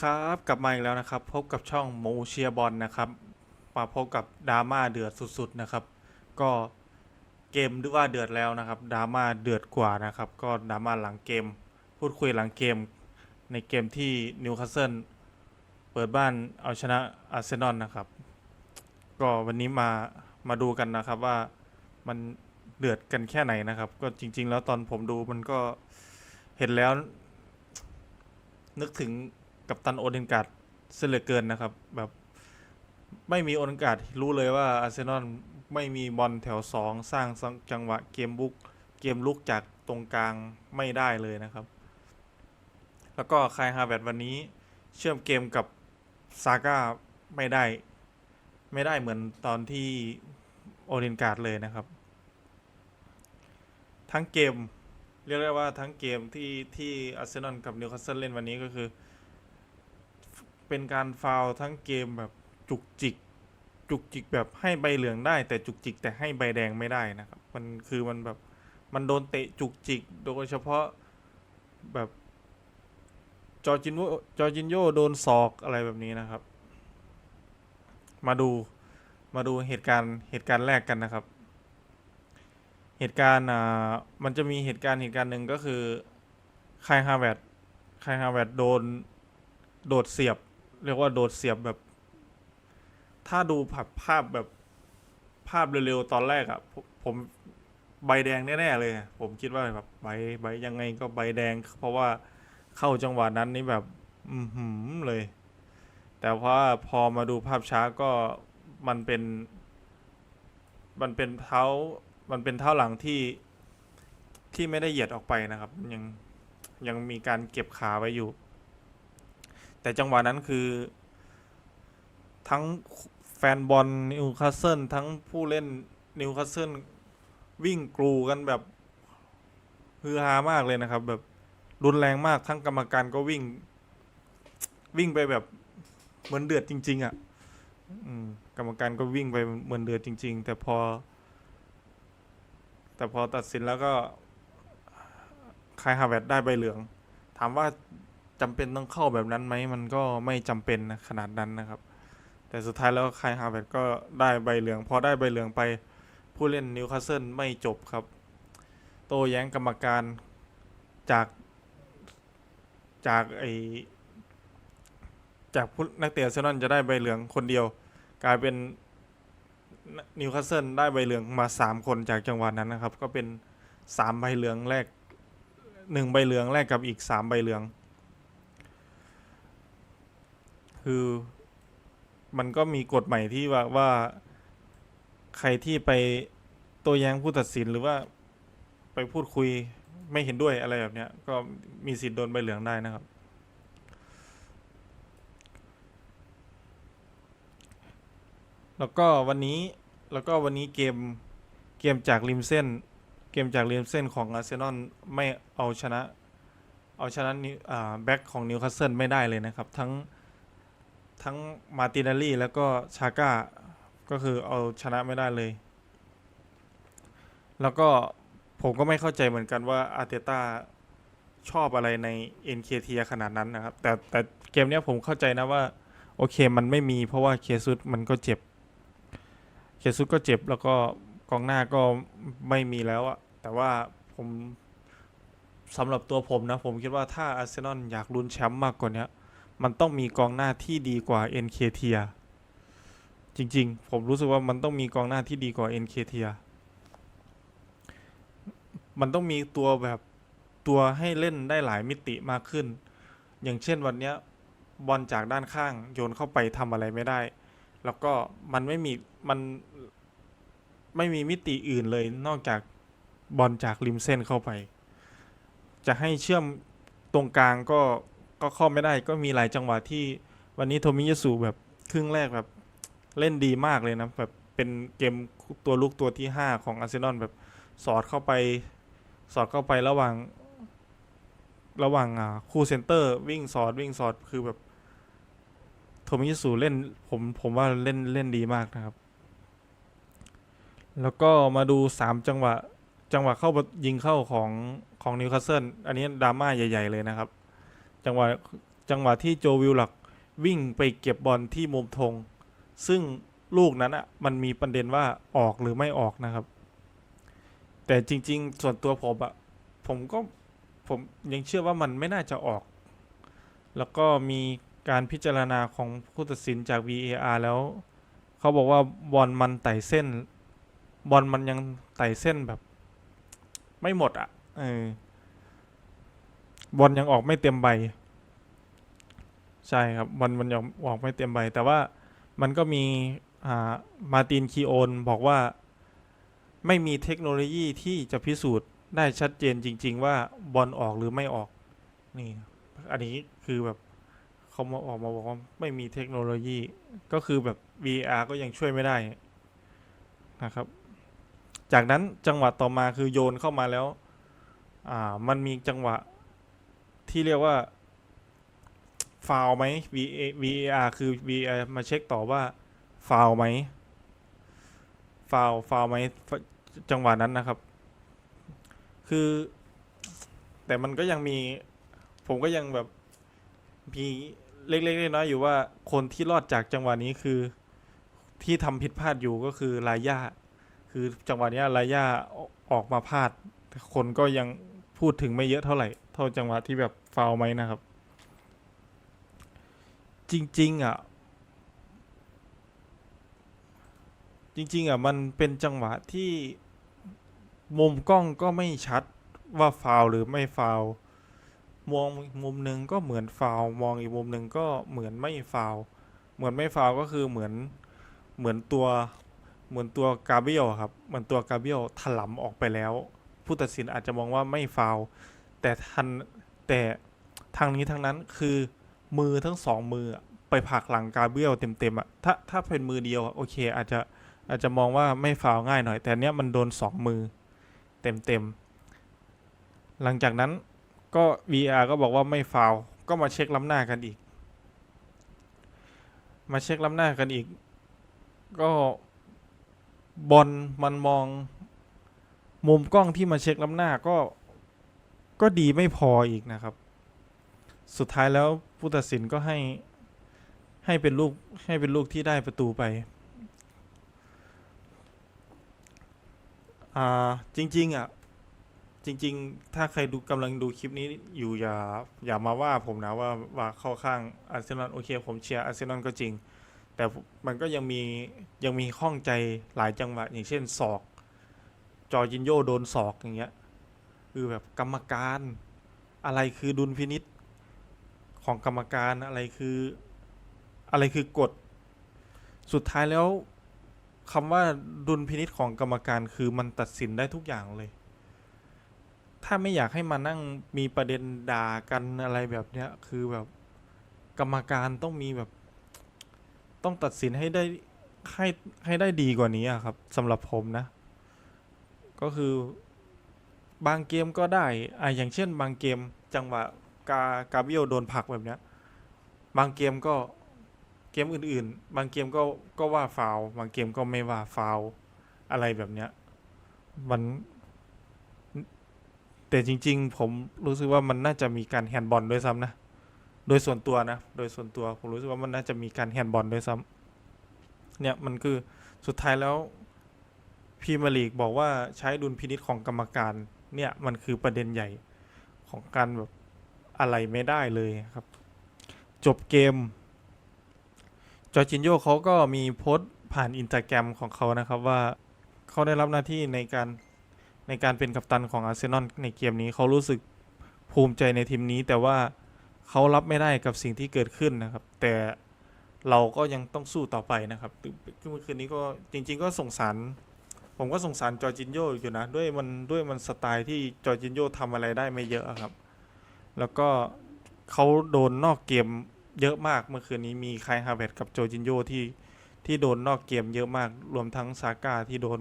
ครับกลับมาอีกแล้วนะครับ พบกับช่องโมเชียบอลนะครับมาพบกับดราม่าเดือดสุดๆนะครับ ก็เกมด้วยว่าเดือดแล้วนะครับดราม่าเดือดกว่านะครับ ก็ดราม่าหลังเกม พูดคุยหลังเกม ในเกมที่นิวคาสเซิลเปิดบ้านเอาชนะอาร์เซนอลนะครับ ก็วันนี้มามาดูกันนะครับว่ามันเดือดกันแค่ไหนนะครับ ก็จริง ๆ แล้วตอนผมดูมันก็เห็นแล้ว นึกถึง กับตันโอเดนการ์ดเสียเหลือเกินนะครับ แบบไม่มีโอเดนการ์ดรู้เลยว่าอาร์เซนอลไม่มีบอลแถวสองสร้างจังหวะเกมบุกเกมลุกจากตรงกลางไม่ได้เลยนะครับ แล้วก็คายฮาเวร์วันนี้เชื่อมเกมกับซาก้าไม่ได้ ไม่ได้เหมือนตอนที่โอเดนการ์ดเลยนะครับ ทั้งเกมเรียกได้ว่าทั้งเกมที่ที่อาร์เซนอลกับนิวคาสเซิลเล่นวันนี้ก็คือ เป็นการฟาวทั้งเกมแบบจุกจิก จุกจิกแบบให้ใบเหลืองได้ แต่จุกจิกแต่ให้ใบแดงไม่ได้นะครับ มันคือมันแบบมันโดนเตะจุกจิก โดยเฉพาะแบบจอจินโยจอจินโยโดนศอกอะไรแบบนี้นะครับ มาดูมาดูเหตุการณ์เหตุการณ์แรกกันนะครับ เหตุการณ์อ่ามันจะมีเหตุการณ์เหตุการณ์หนึ่งก็คือคายฮาเวร์ตคายฮาเวร์ตโดนโดดเสียบ เรียกว่าโดดเสียบแบบ ถ้าดูผับภาพแบบภาพเร็วๆตอนแรกอะ่ะผมใบแดงแน่ๆเลย ผมคิดว่าแบบใบใบยังไงก็ใบแดง เพราะว่าเข้าจังหวะนั้นนี่แบบ อือหือเลย แต่ว่าพอมาดูภาพช้าก็มันเป็น มันเป็นเท้า มันเป็นเท้าหลังที่ที่ไม่ได้เหยียดออกไปนะครับ ยังยังมีการเก็บขาไว้อยู่ แต่จังหวะนั้นคือ ทั้งแฟนบอลนิวคาสเซิลทั้งผู้เล่นนิวคาสเซิลวิ่งกรูกันแบบฮือฮามากเลยนะครับ แบบรุนแรงมากทั้งกรรมการก็วิ่ง วิ่งไปแบบเหมือนเดือดจริง ๆอะกรรมการก็วิ่งไปเหมือนเดือดจริง ๆ แต่พอ แต่พอตัดสินแล้วก็คายฮาเวตได้ใบเหลือง ถามว่า จำเป็นต้องเข้าแบบนั้นไหมมันก็ไม่จำเป็นนะขนาดนั้นนะครับ แต่สุดท้ายแล้วคายฮาเวร์ตก็ได้ใบเหลือง พอได้ใบเหลืองไปผู้เล่นนิวคาสเซิลไม่จบครับ โต้แย้งกรรมการจากจากไอจากผู้นักเตะเซนอลจะได้ใบเหลืองคนเดียว กลายเป็นนิวคาสเซิลได้ใบเหลืองมาสามคนจากจังหวะนั้นนะครับ ก็เป็นสามใบเหลืองแรกหนึ่งใบเหลืองแรกกับอีกสามใบเหลือง คือ มันก็มีกฎใหม่ที่ว่าว่าใครที่ไปโต้แย้งผู้ตัดสินหรือว่าไปพูดคุยไม่เห็นด้วยอะไรแบบเนี้ย ก็มีสิทธิ์โดนใบเหลืองได้นะครับ แล้วก็วันนี้แล้วก็วันนี้เกมเกมจากริมเส้น เกมจากริมเส้นของอาร์เซนอลไม่เอาชนะ เอาชนะนิวแบ็กของนิวคาสเซิลไม่ได้เลยนะครับ ทั้ง ทั้งมาตินาลีแล้วก็ชาก้าก็คือเอาชนะไม่ได้เลย แล้วก็ผมก็ไม่เข้าใจเหมือนกันว่าอาร์เตต้าชอบอะไรใน NKT ขนาดนั้นนะครับ แต่แต่เกมเนี้ยผมเข้าใจนะว่า โอเคมันไม่มีเพราะว่าเคซุสมันก็เจ็บ เคซุสก็เจ็บแล้วก็กองหน้าก็ไม่มีแล้วอะแต่ว่าผมสำหรับตัวผมนะ ผมคิดว่าถ้าอาร์เซนอลอยากลุ้นแชมป์มากกว่านี้ มันต้องมีกองหน้าที่ดีกว่า NKT จริง ๆ ผมรู้สึกว่ามันต้องมีกองหน้าที่ดีกว่า NKT มันต้องมีตัวแบบตัวให้เล่นได้หลายมิติมากขึ้น อย่างเช่นวันเนี้ยบอลจากด้านข้างโยนเข้าไปทำอะไรไม่ได้ แล้วก็มันไม่มีมันไม่มีมิติอื่นเลยนอกจากบอลจากริมเส้นเข้าไป จะให้เชื่อมตรงกลางก็ ก็เข้าไม่ได้ก็มีหลายจังหวะที่วันนี้โทมิยาสุแบบครึ่งแรกแบบเล่นดีมากเลยนะแบบเป็นเกมตัวลุกตัวที่ 5 ของอาร์เซนอลแบบสอดเข้าไปสอดเข้าไประหว่าง ระหว่างอ่าคู่เซนเตอร์วิ่งสอดวิ่งสอดคือแบบโทมิยาสุเล่นผมผมว่าเล่นเล่นดีมากนะครับ แล้วก็มาดูสามจังหวะจังหวะเข้ายิงเข้าของของนิวคาสเซิลอันนี้ดราม่าใหญ่ ๆ เลยนะครับ จังหวะจังหวะที่โจวิลลักวิ่งไปเก็บบอลที่มุมธงซึ่งลูกนั้นอะมันมีประเด็นว่าออกหรือไม่ออกนะครับ แต่จริง ๆ ส่วนตัวผมอะผมก็ผมยังเชื่อว่ามันไม่น่าจะออก แล้วก็มีการพิจารณาของผู้ตัดสินจาก VAR แล้ว เขาบอกว่าบอลมันไต่เส้น บอลมันยังไต่เส้นแบบ ไม่หมดอะ่ะเออ บอลยังออกไม่เต็มใบ ใช่ครับบอลมันยังออกไม่เต็มใบ แต่ว่ามันก็มีอ่ามาตินคีโอนบอกว่า ไม่มีเทคโนโลยีที่จะพิสูจน์ได้ชัดเจนจริง ๆ ว่าบอลออกหรือไม่ออก นี่ อันนี้คือแบบเขามาออกมาบอกว่าไม่มีเทคโนโลยีก็คือแบบ VR ก็ยังช่วยไม่ได้นะครับ จากนั้นจังหวะต่อมาคือโยนเข้ามาแล้ว อ่า มันมีจังหวะ ที่เรียกว่าฟาวไหม VA VAR คือ VAR มาเช็คต่อว่าฟาวไหมฟาวฟาวไหมจังหวะนั้นนะครับ คือ แต่มันก็ยังมี ผมก็ยังแบบมีเล็กๆน้อยๆอยู่ว่าคนที่รอดจากจังหวะนี้คือที่ทำผิดพลาดอยู่ก็คือลาย่าคือจังหวะนี้ลาย่าออกมาพลาดแต่คนก็ยัง พูดถึงไม่เยอะเท่าไหร่ เท่าจังหวะที่แบบฟาวไหมนะครับ จริง ๆ อะ จริง ๆ อะ มันเป็นจังหวะที่มุมกล้องก็ไม่ชัดว่าฟาวหรือไม่ฟาวมองมุมหนึ่งก็เหมือนฟาวมองอีกมุมหนึ่งก็เหมือนไม่ฟาวเหมือนไม่ฟาวก็คือเหมือนเหมือนตัวเหมือนตัวกาเบียลครับ เหมือนตัวกาเบียลถลำออกไปแล้ว ผู้ตัดสินอาจจะมองว่าไม่ฟาวแต่ทันแต่ทางนี้ทางนั้นคือมือทั้งสองมือไปผลักหลังกาเบียลเต็มๆอะถ้าถ้าเป็นมือเดียวโอเค อาจจะอาจจะมองว่าไม่ฟาวง่ายหน่อย แต่เนี้ยมันโดนสองมือเต็มๆหลังจากนั้นก็ VR ก็บอกว่าไม่ฟาวก็มาเช็คล้ำหน้ากันอีก มาเช็คล้ำหน้ากันอีก ก็บอลมันมอง มุมกล้องที่มาเช็คล้ำหน้าก็ ก็ดีไม่พออีกนะครับ สุดท้ายแล้วผู้ตัดสินก็ให้ให้เป็นลูกให้เป็นลูกที่ได้ประตูไปอ่าจริง ๆ อะ จริง ๆ ถ้าใครดูกำลังดูคลิปนี้อยู่อย่าอย่ามาว่าผมนะว่าว่าเข้าข้างอาร์เซนอลโอเค ผมเชียร์อาร์เซนอลก็จริง แต่มันก็ยังมียังมีข้องใจหลายจังหวะอย่างเช่นศอก จอร์จินโยโดนศอกอย่างเงี้ยคือแบบกรรมการอะไรคือดุลพินิษของกรรมการอะไรคืออะไรคือกฎ สุดท้ายแล้วคำว่าดุลพินิษของกรรมการคือมันตัดสินได้ทุกอย่างเลย ถ้าไม่อยากให้มานั่งมีประเด็นด่ากันอะไรแบบเนี้ยคือแบบกรรมการต้องมีแบบ ต้องตัดสินให้ได้ให้ให้ได้ดีกว่านี้อะครับสำหรับผมนะ ก็คือบางเกมก็ได้อะอย่างเช่น บางเกมจังหวะกากาเบียลโดนผลักแบบเนี้ย บางเกมก็เกมอื่น ๆ บางเกมก็ก็ว่าฟาวล์บางเกมก็ไม่ว่าฟาวล์อะไรแบบเนี้ย มัน แต่จริง ๆ ผมรู้สึกว่ามันน่าจะมีการแฮนด์บอลด้วยซ้ำนะ โดยส่วนตัวนะ โดยส่วนตัวผมรู้สึกว่ามันน่าจะมีการแฮนด์บอลด้วยซ้ำเนี่ยมันคือสุดท้ายแล้ว พีมียร์ลีกบอกว่าใช้ดุลพินิษของกรรมการ เนี่ยมันคือประเด็นใหญ่ของการแบบอะไรไม่ได้เลยครับ จบเกม จอจินโยเขาก็มีโพสต์ผ่านอินสตาแกรมของเขานะครับว่าเขาได้รับหน้าที่ในการในการเป็นกัปตันของอาร์เซนอลในเกมนี้เขารู้สึกภูมิใจในทีมนี้ แต่ว่าเขารับไม่ได้กับสิ่งที่เกิดขึ้นนะครับ แต่เราก็ยังต้องสู้ต่อไปนะครับเมื่อคืนนี้ก็จริง ๆ ก็สงสาร ผมก็สงสารจอร์จินโยอยู่นะด้วยมันด้วยมันสไตล์ที่จอร์จินโยทำอะไรได้ไม่เยอะครับ แล้วก็เขาโดนนอกเกมเยอะมากเมื่อคืนนี้มีไคฮาเวตกับโจจินโยที่ที่โดนนอกเกมเยอะมาก รวมทั้งซาก้าที่โดน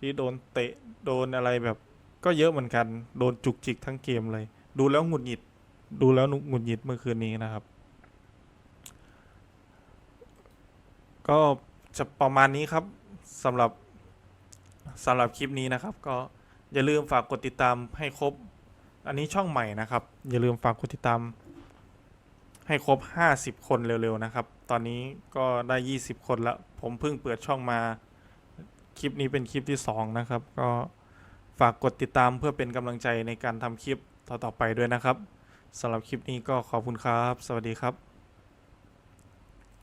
ที่โดนเตะโดนอะไรแบบก็เยอะเหมือนกัน โดนจุกจิกทั้งเกมเลย ดูแล้วหงุดหงิด ดูแล้วหงุดหงิดเมื่อคืนนี้นะครับ ก็จะประมาณนี้ครับสำหรับ สำหรับคลิปนี้นะครับก็อย่าลืมฝากกดติดตามให้ครบ อันนี้ช่องใหม่นะครับ อย่าลืมฝากกดติดตาม ให้ครบ 50 คนเร็วๆนะครับ ตอนนี้ก็ได้ 20 คนและผมเพิ่งเปิดช่องมา คลิปนี้เป็นคลิปที่ 2 นะครับ ก็ฝากกดติดตามเพื่อเป็นกำลังใจในการทำคลิปต่อๆไปด้วยนะครับสำหรับคลิปนี้ก็ขอบคุณครับ สวัสดีครับ